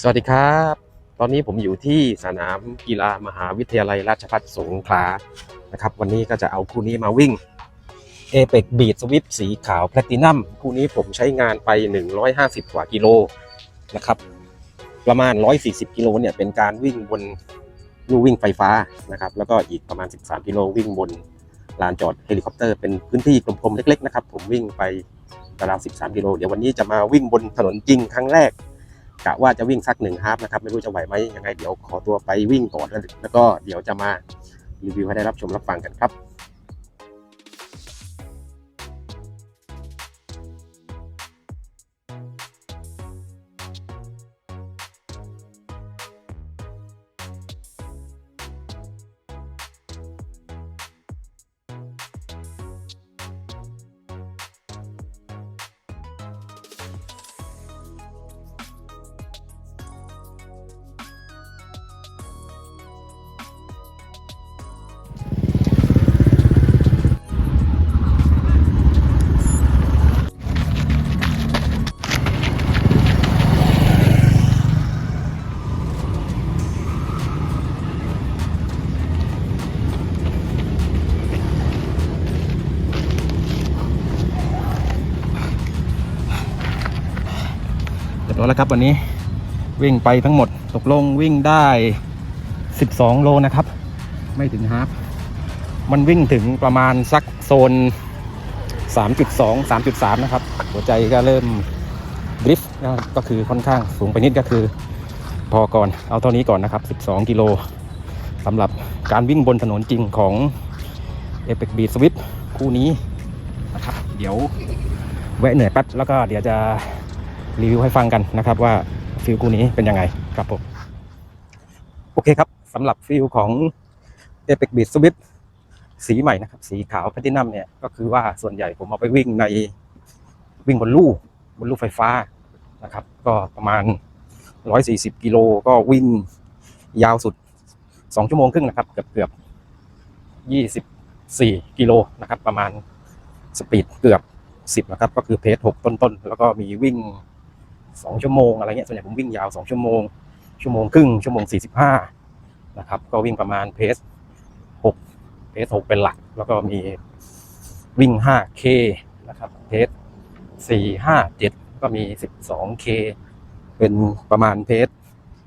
สวัสดีครับ ตอนนี้ผมอยู่ที่สนามกีฬามหาวิทยาลัยราชภัฏสงขลานะครับ วันนี้ก็จะเอาคู่นี้มาวิ่ง a p e c Beat Swift สีขาวแพลตินัมคู่นี้ผมใช้งานไป 150 กว่ากิโลนะครับ ประมาณ 140 กิโลเนี่ยเป็นการวิ่งบนลู่วิ่งไฟฟ้านะครับ แล้วก็อีกประมาณ 13 กิโลวิ่งบนลานจอดเฮลิคอปเตอร์เป็นพื้นที่กลมๆเล็กๆนะครับ ผมวิ่งไปราว 13 กิโล เดี๋ยววันนี้จะมาวิ่งบนถนนจริงครั้งแรก กะว่าจะวิ่งสักหนึ่งฮาฟนะครับ ไม่รู้จะไหวไหมยังไงเดี๋ยวขอตัวไปวิ่งก่อนแล้วก็เดี๋ยวจะมารีวิวให้ได้รับชมรับฟังกันครับ แล้วครับวันนี้วิ่งไปทั้งหมดตกลงวิ่งได้ 12 โลนะครับ ไม่ถึงฮาล์ฟมันวิ่งถึงประมาณสักโซน 3.2 3.3 นะครับ หัวใจก็เริ่มดริฟต์ก็คือค่อนข้างสูงไปนิดก็คือ พอก่อนเอาเท่านี้ก่อนนะครับ 12 กิโลสำหรับการวิ่งบนถนนจริงของ e p e c Beat Swift คู่นี้นะครับ เดี๋ยวแวะเหนื่อยแป๊บแล้วก็เดี๋ยวจะ รีวิวให้ฟังกันนะครับว่าฟิลคู่นี้เป็นยังไงครับผมโอเคครับสำหรับฟิลของ e p e c Beat Swift สีใหม่นะครับ สีขาวแพลตินัมเนี่ยก็คือว่าส่วนใหญ่ผมเอาไปวิ่งในวิ่งบนลู่บนลู่ไฟฟ้านะครับ ก็ประมาณ 140 กิโลก็วิ่งยาวสุด 2 ชั่วโมงครึ่งนะครับ เกือบเกือบ 24 กิโลนะครับ ประมาณสปีดเกือบ 10 นะครับ ก็คือเพจ6ต้นๆ แล้วก็มีวิ่ง 2ชั่วโมงอะไรเงี้ยส่วนใหญ่ผมวิ่งยาว2ชั่วโมง ชั่วโมงครึ่งชั่วโมง45นะครับ ก็วิ่งประมาณเพจ6เพจ6เป็นหลัก แล้วก็มีวิ่ง 5K นะครับเพสสี่ห้าเจ4 5 7ก็มี 12K เคเป็นประมาณเพจ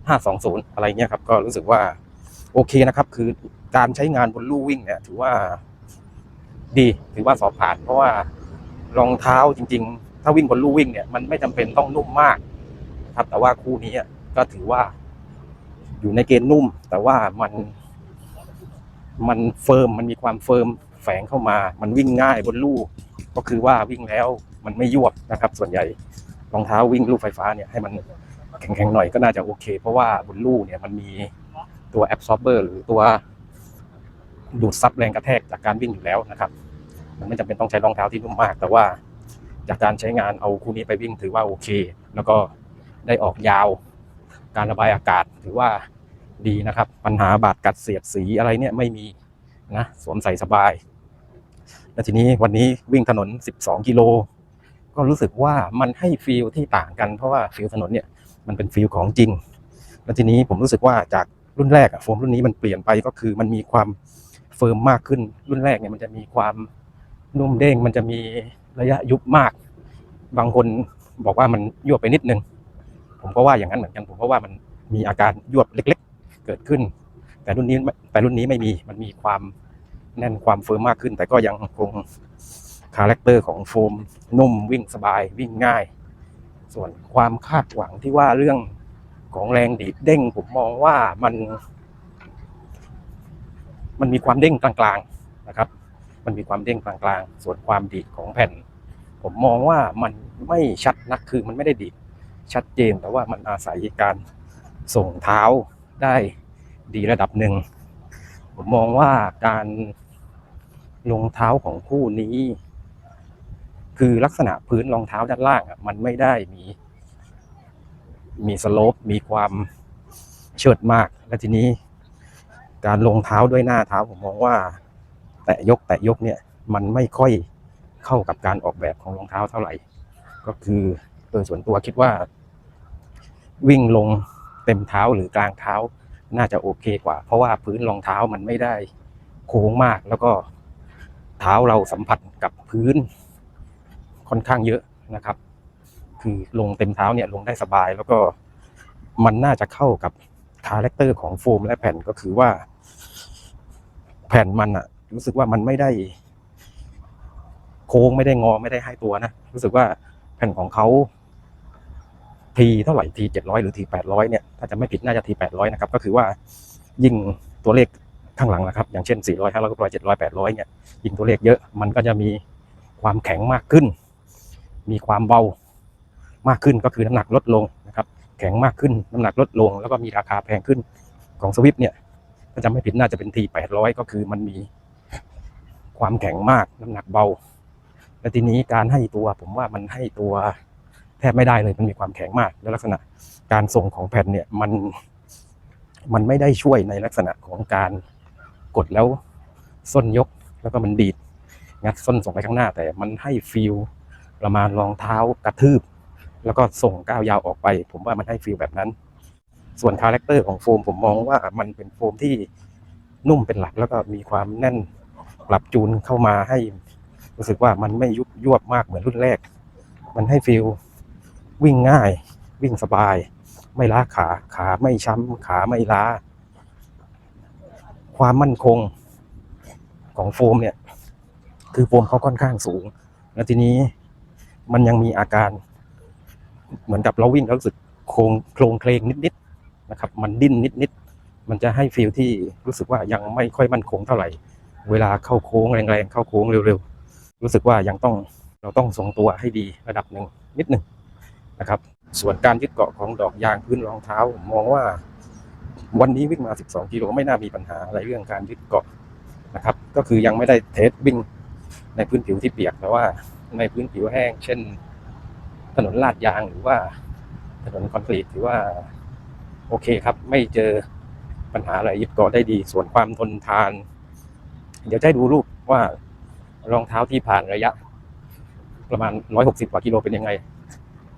520อะไรเงี้ยครับ ก็รู้สึกว่าโอเคนะครับ คือการใช้งานบนลู่วิ่งเนี่ยถือว่าดีถือว่าสอบผ่าน เพราะว่ารองเท้าจริง ๆ ถ้าวิ่งบนลู่วิ่งเนี่ยมันไม่จำเป็นต้องนุ่มมากครับ แต่ว่าคู่นี้ก็ถือว่า อยู่ในเกณฑ์นุ่ม แต่ว่ามันมันเฟิร์มมันมีความเฟิร์มแฝงเข้ามา มันวิ่งง่ายบนลู่ก็คือว่าวิ่งแล้วมันไม่ยวบนะครับ ส่วนใหญ่รองเท้าวิ่งลู่ไฟฟ้าเนี่ยให้มันแข็งๆหน่อยก็น่าจะโอเค เพราะว่าบนลู่เนี่ยมันมีตัวแอบซอร์เบอร์หรือตัวดูดซับแรงกระแทกจากการวิ่งอยู่แล้วนะครับ มันไม่จำเป็นต้องใช้รองเท้าที่นุ่มมาก แต่ว่า จากการใช้งานเอาคู่นี้ไปวิ่งถือว่าโอเค แล้วก็ได้ออกยาว การระบายอากาศถือว่าดีนะครับ ปัญหาบาดกัดเสียดสีอะไรเนี่ยไม่มีนะสวมใส่สบาย แล้วทีนี้วันนี้วิ่งถนน 12 กิโล ก็รู้สึกว่ามันให้ฟีลที่ต่างกันเพราะว่าฟีลถนนเนี่ยมันเป็นฟีลของจริง แล้วทีนี้ผมรู้สึกว่าจากรุ่นแรกอะโฟมรุ่นนี้มันเปลี่ยนไปก็คือมันมีความเฟิร์มมากขึ้นรุ่นแรกเนี่ยมันจะมีความนุ่มเด้งมันจะมี ระยะยุบมาก บางคนบอกว่ามันยวบไปนิดนึง ผมก็ว่าอย่างนั้นเหมือนกัน ผมก็ว่ามันมีอาการยวบเล็ก ๆ เกิดขึ้น แต่รุ่นนี้แต่รุ่นนี้ไม่มีมันมีความแน่นความเฟิร์มมากขึ้น แต่ก็ยังคงคาแรคเตอร์ของโฟมนุ่มวิ่งสบายวิ่งง่าย ส่วนความคาดหวังที่ว่าเรื่องของแรงดีดเด้ง ผมมองว่ามัน มันมีความเด้งกลางๆนะครับ มันมีความเด้งกลางๆ ส่วนความดีดของแผ่น ผมมองว่ามันไม่ชัดนักคือมันไม่ได้ดีดชัดเจนแต่ว่ามันอาศัยการส่งเท้าได้ดีระดับหนึ่ง ผมมองว่าการลงเท้าของคู่นี้ คือลักษณะพื้นรองเท้าด้านล่างอะมันไม่ได้มี มีสโลปมีความเฉิดมากและทีนี้ การลงเท้าด้วยหน้าเท้าผมมองว่า แตะยกแตะยกเนี่ยมันไม่ค่อย เข้ากับการออกแบบของรองเท้าเท่าไหร่ ก็คือโดยส่วนตัวคิดว่า วิ่งลงเต็มเท้าหรือกลางเท้า น่าจะโอเคกว่า เพราะว่าพื้นรองเท้ามันไม่ได้โค้งมาก แล้วก็เท้าเราสัมผัสกับพื้นค่อนข้างเยอะนะครับ คือลงเต็มเท้าเนี่ยลงได้สบาย แล้วก็มันน่าจะเข้ากับคาแรคเตอร์ของโฟมและแผ่นก็คือว่า แผ่นมันอะรู้สึกว่ามันไม่ได้ โค้งไม่ได้งอไม่ได้ให้ตัวนะ รู้สึกว่าแผ่นของเขาทีเท่าไหร่ทีเจ็ดร้อยหรือทีแปดร้อยเนี่ยถ้าจะไม่ผิดน่าจะทีแปดร้อยนะครับก็คือว่ายิ่งตัวเลขข้างหลังนะครับ อย่างเช่นสี่ร้อยห้าร้อยหกร้อยเจ็ดร้อยแปดร้อยเนี่ยยิ่งตัวเลขเยอะมันก็จะมีความแข็งมากขึ้น มีความเบามากขึ้นก็คือน้ำหนักลดลงนะครับ แข็งมากขึ้นน้ำหนักลดลง แล้วก็มีราคาแพงขึ้นของสวิฟเนี่ยถ้าจำไม่ผิดน่าจะเป็นทีแปดร้อยก็คือมันมีความแข็งมากน้ำหนักเบา และทีนี้การให้ตัวผมว่ามันให้ตัวแทบไม่ได้เลยมันมีความแข็งมาก และลักษณะการส่งของแผ่นเนี่ยมันมันไม่ได้ช่วยในลักษณะของการกดแล้วส้นยกแล้วก็มันดีดงัดส้นส่งไปข้างหน้า แต่มันให้ฟีลประมาณรองเท้ากระทืบ แล้วก็ส่งก้าวยาวออกไป ผมว่ามันให้ฟีลแบบนั้น ส่วนคาแรคเตอร์ของโฟมผมมองว่ามันเป็นโฟมที่นุ่มเป็นหลักแล้วก็มีความแน่นปรับจูนเข้ามาให้ รู้สึกว่ามันไม่ยุบยวบมากเหมือนรุ่นแรก มันให้ฟีลวิ่งง่าย วิ่งสบาย ไม่ล้าขาขาไม่ช้ำขาไม่ล้า ความมั่นคงของโฟมเนี่ย คือโฟมเขาค่อนข้างสูง แล้วทีนี้มันยังมีอาการ เหมือนกับเราวิ่งแล้วรู้สึกโครงโครงเคลงนิดๆนะครับ มันดิ้นนิดๆมันจะให้ฟีลที่รู้สึกว่ายังไม่ค่อยมั่นคงเท่าไหร่ เวลาเข้าโค้งแรงๆเข้าโค้งเร็วๆ รู้สึกว่ายังต้องเราต้องทรงตัวให้ดีระดับหนึ่งนิดหนึ่งนะครับ ส่วนการยึดเกาะของดอกยางพื้นรองเท้ามมองว่า วันนี้วิ่งมา 12 กิโลไม่น่ามีปัญหาอะไรเรื่องการยึดเกาะนะครับ ก็คือยังไม่ได้เทสวิ่งในพื้นผิวที่เปียกแต่ว่าในพื้นผิวแห้ง เช่น ถนนลาดยางหรือว่าถนนคอนกรีตถือว่า โอเคครับ ไม่เจอปัญหาอะไรยึดเกาะได้ดี ส่วนความทนทาน เดี๋ยวจะให้ดูรูปว่า รองเท้าที่ผ่านระยะ ประมาณ 160 กว่ากิโลเป็นยังไง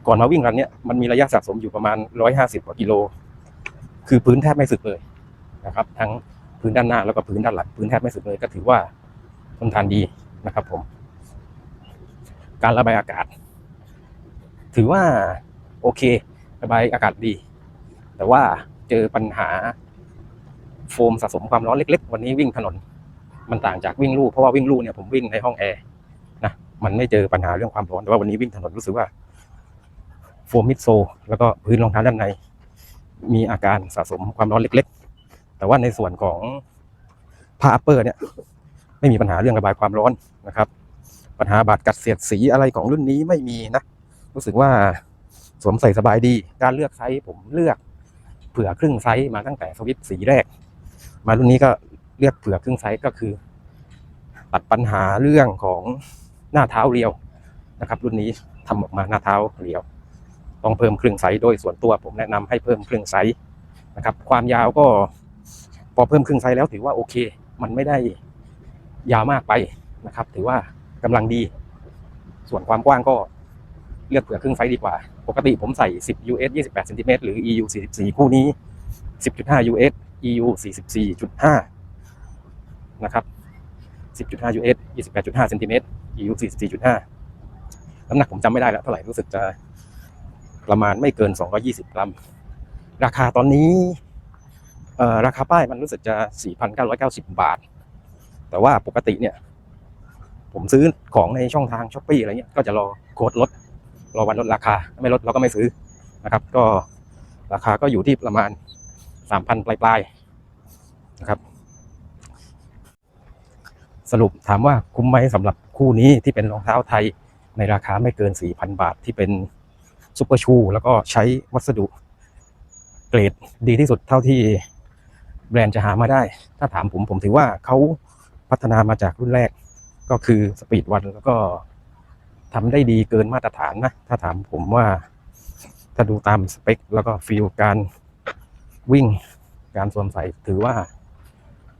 ก่อนมาวิ่งรันเนี้ยมันมีระยะสะสมอยู่ประมาณ 150 กว่ากิโล คือพื้นแทบไม่สึกเลยนะครับ ทั้งพื้นด้านหน้าแล้วก็พื้นด้านหลังพื้นแทบไม่สึกเลยก็ถือว่าทนทานดีนะครับ ผม การระบายอากาศ ถือว่าโอเค ระบายอากาศดี แต่ว่าเจอปัญหาโฟมสะสมความร้อนเล็ก ๆ วันนี้วิ่งถนน มันต่างจากวิ่งลู่เพราะว่าวิ่งลู่เนี่ยผมวิ่งในห้องแอร์นะมันไม่เจอปัญหาเรื่องความร้อนแต่ว่าวันนี้วิ่งถนนรู้สึกว่าโฟมมิดโซ แล้วก็พื้นรองเท้าด้านใน มีอาการสะสมความร้อนเล็ก ๆ แต่ว่าในส่วนของผ้าอัปเปอร์เนี่ยไม่มีปัญหาเรื่องระบายความร้อนนะครับ ปัญหาบาดกัดเสียดสีอะไรของรุ่นนี้ไม่มีนะ รู้สึกว่าสวมใส่สบายดี การเลือกไซส์ผมเลือกเผื่อครึ่งไซส์มาตั้งแต่สวิตสีแรก มารุ่นนี้ก็ เลือกเผื่อครึ่งไซส์ก็คือ ตัดปัญหาเรื่องของหน้าเท้าเรียวนะครับ รุ่นนี้ทำออกมาหน้าเท้าเรียว ต้องเพิ่มครึ่งไซส์โดยส่วนตัวผมแนะนำให้เพิ่มครึ่งไซส์นะครับ ความยาวก็พอเพิ่มครึ่งไซส์แล้วถือว่าโอเค มันไม่ได้ยาวมากไปนะครับ ถือว่ากำลังดี ส่วนความกว้างก็เลือกเผื่อครึ่งไซส์ดีกว่า ปกติผมใส่ 10 US 28เซนติเมตรหรือ EU 44 คู่นี้ 10.5 US EU 44.5 นะครับ 10.5 US 28.5เซนติเมตร EU 44.5 น้ำหนักผมจำไม่ได้แล้วเท่าไหร่รู้สึกจะประมาณไม่เกิน 220 กรัม ราคาตอนนี้ราคาป้ายมันรู้สึกจะ 4,990 บาท แต่ว่าปกติเนี่ย ผมซื้อของในช่องทางช้อปปี้อะไรเงี้ยก็จะรอโค้ดลด รอวันลดราคา ไม่ลดเราก็ไม่ซื้อนะครับ ก็ราคาก็อยู่ที่ประมาณ 3,000 ปลายๆนะครับ สรุปถามว่าคุ้มไหมสำหรับคู่นี้ที่เป็นรองเท้าไทยในราคาไม่เกิน 4,000 บาทที่เป็นซุปเปอร์ชู แล้วก็ใช้วัสดุเกรดดีที่สุดเท่าที่แบรนด์จะหามาได้ ถ้าถามผมผมถือว่าเขาพัฒนามาจากรุ่นแรกก็คือสปีดวันแล้วก็ทำได้ดีเกินมาตรฐานนะ ถ้าถามผมว่าถ้าดูตามสเปค แล้วก็ฟีลการวิ่งการสวมใส่ถือว่า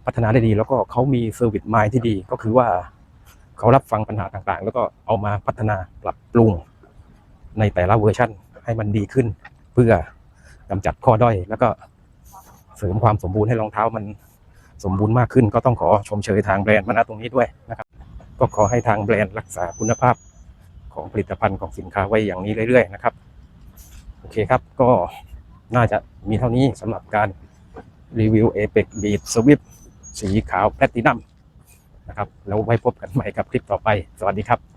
พัฒนาได้ดี แล้วก็เขามีเซอร์วิสไมล์ที่ดี ก็คือว่าเขารับฟังปัญหาต่างๆ แล้วก็เอามาพัฒนาปรับปรุงในแต่ละเวอร์ชันให้มันดีขึ้น เพื่อกำจัดข้อด้อย แล้วก็เสริมความสมบูรณ์ให้รองเท้ามันสมบูรณ์มากขึ้น ก็ต้องขอชมเชยทางแบรนด์มาณตรงนี้ด้วยนะครับ ก็ขอให้ทางแบรนด์รักษาคุณภาพของผลิตภัณฑ์ของสินค้าไว้อย่างนี้เรื่อยๆนะครับ โอเคครับก็น่าจะมีเท่านี้สำหรับการรีวิว Apex Beat Swift สีขาวแพลตินัมนะครับแล้วไว้พบกันใหม่กับคลิปต่อไป สวัสดีครับ